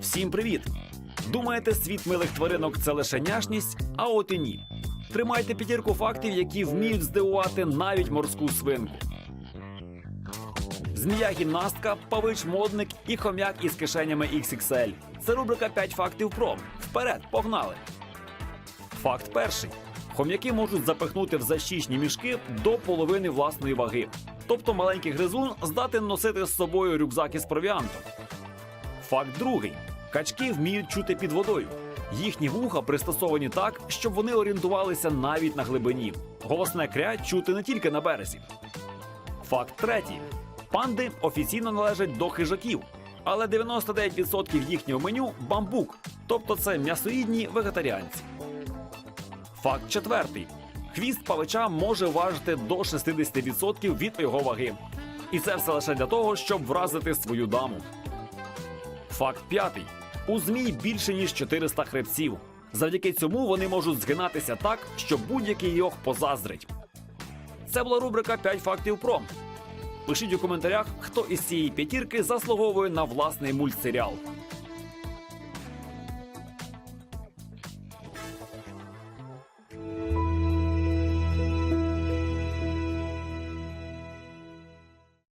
Всім привіт! Думаєте, світ милих тваринок це лише няшність? А от і ні. Тримайте п'ятірку фактів, які вміють здивувати навіть морську свинку. Змія гімнастка, павич модник і хом'як із кишенями XXL. Це рубрика 5 фактів про. Вперед, погнали! Факт перший. Хом'яки можуть запихнути в защічні мішки до половини власної ваги. Тобто маленький гризун здатен носити з собою рюкзак із провіантом. Факт другий. Качки вміють чути під водою. Їхні вуха пристосовані так, щоб вони орієнтувалися навіть на глибині. Голосне кря чути не тільки на березі. Факт третій. Панди офіційно належать до хижаків, але 99% їхнього меню бамбук, тобто це м'ясоїдні вегетаріанці. Факт четвертий. Хвіст павича може важити до 60% від його ваги. І це все лише для того, щоб вразити свою даму. Факт п'ятий. У змій більше ніж 400 хребців. Завдяки цьому вони можуть згинатися так, що будь-який йох позаздрить. Це була рубрика «5 фактів про. Пишіть у коментарях, хто із цієї п'ятірки заслуговує на власний мультсеріал.